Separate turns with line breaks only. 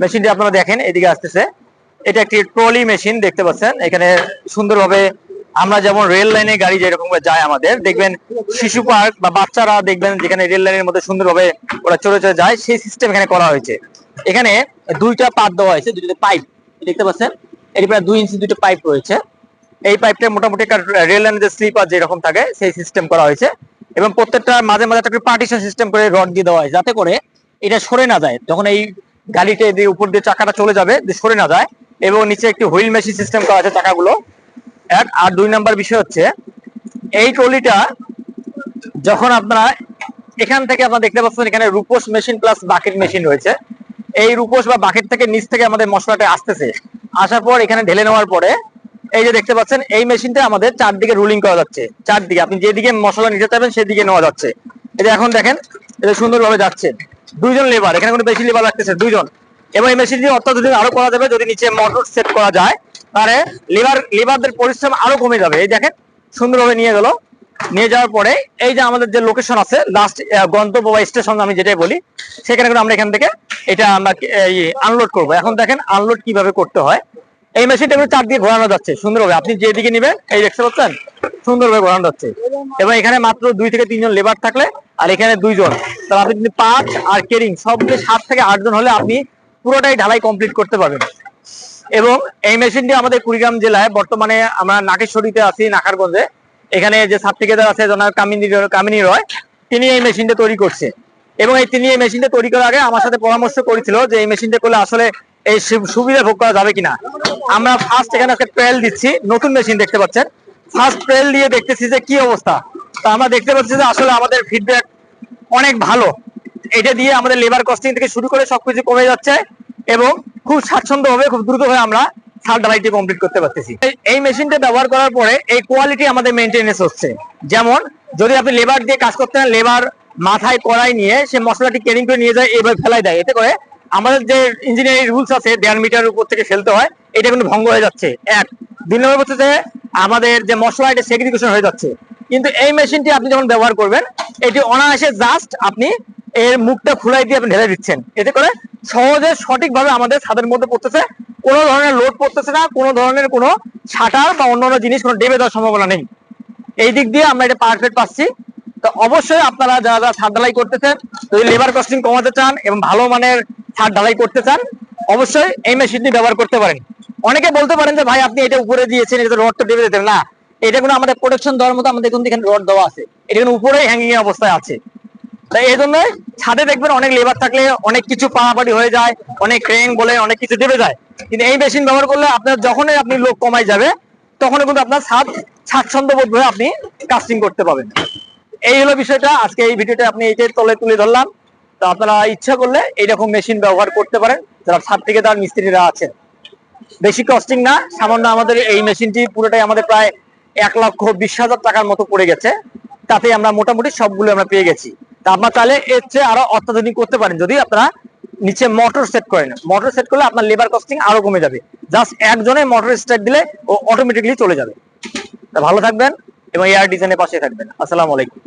মেশিনটি আপনারা দেখেন, এদিকে আসতেছে। এটা একটি ট্রলি মেশিন, দেখতে পাচ্ছেন। এখানে সুন্দরভাবে আমরা যেমন রেল লাইনে গাড়ি যেরকম যায় আমাদের, দেখবেন শিশু পার্ক বা বাচ্চারা দেখবেন যেখানে রেল লাইনের মধ্যে সুন্দরভাবে ওরা চলে চলে যায়, সেই সিস্টেম এখানে করা হয়েছে। এখানে দুইটা পাত দেওয়া হয়েছে দুইটা পাইপ দেখতে পাচ্ছেন? এটি প্রায় দুই ইঞ্চি দুইটা পাইপ রয়েছে। এই পাইপটা মোটামুটি রেল লাইনের যে স্লিপার যেরকম থাকে, সেই সিস্টেম করা হয়েছে। এবং প্রত্যেকটা মাঝে মাঝে একটা পার্টিশন সিস্টেম করে রড দিয়ে দেওয়া হয়, যাতে করে এটা সরে না যায়। যখন এই গাড়িতে দিয়ে উপর দিয়ে চাকাটা চলে যাবে সরে না যায়। এবং নিচে একটি হুইল মেশিন সিস্টেম করা আছে চাকাগুলো। এক, আর দুই নাম্বার বিষয় হচ্ছে, এই ট্রলিটা যখন আপনারা এখান থেকে আপনারা দেখতে পাচ্ছেন এখানে রূপোস মেশিন প্লাস বাকেট মেশিন রয়েছে। এই রূপোস বা বাকেট থেকে নিচ থেকে আমাদের মশলাটা আসতেছে। আসার পর এখানে ঢেলে নেওয়ার পরে এই যে দেখতে পাচ্ছেন, এই মেশিনটা আমাদের চারদিকে রুলিং করা যাচ্ছে। চারদিকে, আপনি যেদিকে মশলা নিতে চাইবেন সেদিকে নেওয়া যাচ্ছে। এটা এখন দেখেন, এটা সুন্দরভাবে যাচ্ছে। দুইজন লেবার এখানে কোনো বেশি লেবার লাগতেছে, দুইজন। এবং এই মেশিনটি অত্যাধুনিক আরও করা যাবে, যদি নিচে মোটর সেট করা যায়, তাহলে লেবার লেবারদের পরিশ্রম আরও কমে যাবে। এই দেখেন, সুন্দরভাবে নিয়ে গেল। নিয়ে যাওয়ার পরে, এই যে আমাদের যে লোকেশন আছে লাস্ট গন্তব্য বা স্টেশন আমি যেটাই বলি, সেখানে করে আমরা এখান থেকে এটা আমরা আনলোড করব। এখন দেখেন আনলোড কীভাবে করতে হয়। এই মেশিনটা চার দিয়ে ঘোরানো যাচ্ছে, সুন্দরভাবে। আপনি যেদিকে নেবেন, এই দেখতে পাচ্ছেন? সুন্দরভাবে ঘোরানো যাচ্ছে। এবং এখানে মাত্র দুই থেকে তিনজন লেবার থাকলে আর এখানে দুইজন। তাহলে আপনি যদি পাঁচ আর কেরিং সব সাত থেকে আটজন হলে আপনি পুরোটাই ঢালাই কমপ্লিট করতে পারবেন। এবং এই মেশিনটি আমাদের কুড়িগ্রাম জেলায় বর্তমানে আমরা নাকেশ্বরীতে আছি নাকারগঞ্জে এখানে যে সার্টিফিকেটার আছে, জনাব কামিনী কামিনী রয়, তিনি এই মেশিনটা তৈরি করছে। এবং এই তিনি এই মেশিনটা তৈরি করার আগে আমার সাথে পরামর্শ করেছিল যে এই মেশিনটা করলে আসলে এই সুবিধা ভোগ করা যাবে কিনা। আমরা ফার্স্ট এখানে একটা ট্রায়াল দিচ্ছি, নতুন মেশিন দেখতে পাচ্ছেন। ফার্স্ট ট্রায়াল দিয়ে দেখতেছি যে কি অবস্থা। আমরা দেখতে পাচ্ছি যে আসলে আমাদের ফিডব্যাক অনেক ভালো। এটা দিয়ে আমাদের লেবার কস্টিং থেকে শুরু করে সবকিছু কমে যাচ্ছে এবং খুব স্বাচ্ছন্দ্য হবে খুব দ্রুত হয়ে আমরা ছাদ ঢালাইটি কমপ্লিট করতে পারতেছি। এই- মেশিনটা ব্যবহার করার পরে এই কোয়ালিটি আমাদের মেনটেনেন্স হচ্ছে। যেমন, যদি আপনি লেবার দিয়ে কাজ করতে লেবার মাথায় কড়াই নিয়ে সে মশলাটি ক্যারিং করে নিয়ে যায়, এভাবে ফেলাই দেয়। এতে করে আমাদের যে ইঞ্জিনিয়ারিং রুলস আছে, দেড় মিটার উপর থেকে ফেলতে হয়, এটা কিন্তু ভঙ্গ হয়ে যাচ্ছে। এক, দুই নম্বর হচ্ছে যে আমাদের যে মশলা এটা সেগ্রিগেশন হয়ে যাচ্ছে কিন্তু এই মেশিনটি আপনি যখন ব্যবহার করবেন, এটি অনায়াসে জাস্ট আপনি এর মুখটা খুলাই দিয়ে আপনি ঢেলে দিচ্ছেন। এতে করে সহজে সঠিকভাবে আমাদের ছাদের মধ্যে পড়তেছে, কোনো ধরনের লোড পড়তেছে না, কোনো ধরনের কোনো ছাটার বা অন্যান্য জিনিস কোনো ডেবে দেওয়ার সম্ভাবনা নেই। এই দিক দিয়ে আমরা এটা পারফেক্ট পাচ্ছি। তো অবশ্যই আপনারা যারা যারা ছাদ ঢালাই করতেছেন, যদি লেবার কস্টিং কমাতে চান এবং ভালো মানের ছাদ ঢালাই করতে চান, অবশ্যই এই মেশিনটি ব্যবহার করতে পারেন। অনেকে বলতে পারেন যে, ভাই, আপনি এটা উপরে দিয়েছেন, এটা রড তো ডেবে দিতেন। না এটা কোনো আমাদের প্রোটেকশন দেওয়ার মতো আমাদের কিন্তু এখানে রড দেওয়া আছে। এটা কিন্তু উপরেই হ্যাঙ্গিং অবস্থায় আছে। তাই এই জন্য ছাদে দেখবেন অনেক লেবার থাকলে অনেক কিছু পাড়াপাড়ি হয়ে যায়, অনেক ক্রেন বলে অনেক কিছু দেবে যায়। কিন্তু এই মেশিন ব্যবহার করলে আপনার যখনই আপনি লোক কমাই যাবে, তখনই কিন্তু আপনার ছাদ স্বাচ্ছন্দ্য বোধ হয়ে আপনি কাস্টিং করতে পারবেন এই হলো বিষয়টা। আজকে এই ভিডিওটা আপনি এইটাই তলে তুলে ধরলাম। তো আপনারা ইচ্ছা করলে এইরকম মেশিন ব্যবহার করতে পারেন, যারা ছাদ থেকে তার মিস্ত্রিরা আছেন। বেশি কস্টিং না, সামান্য আমাদের এই মেশিনটি পুরোটাই আমাদের প্রায় এক লক্ষ বিশ হাজার টাকার মতো পড়ে গেছে। তাতে আমরা মোটামুটি সবগুলো আমরা পেয়ে গেছি। তা আপনার তাহলে এর চেয়ে আরও অত্যাধুনিক করতে পারেন। যদি আপনারা নিচে মোটর সেট করেন মোটর সেট করলে আপনার লেবার কস্টিং আরও কমে যাবে। জাস্ট একজনে মোটর স্টার্ট দিলে ও অটোমেটিকলি চলে যাবে। তা ভালো থাকবেন এবং এয়ার ডিজাইনের পাশে থাকবেন। আসসালামু আলাইকুম।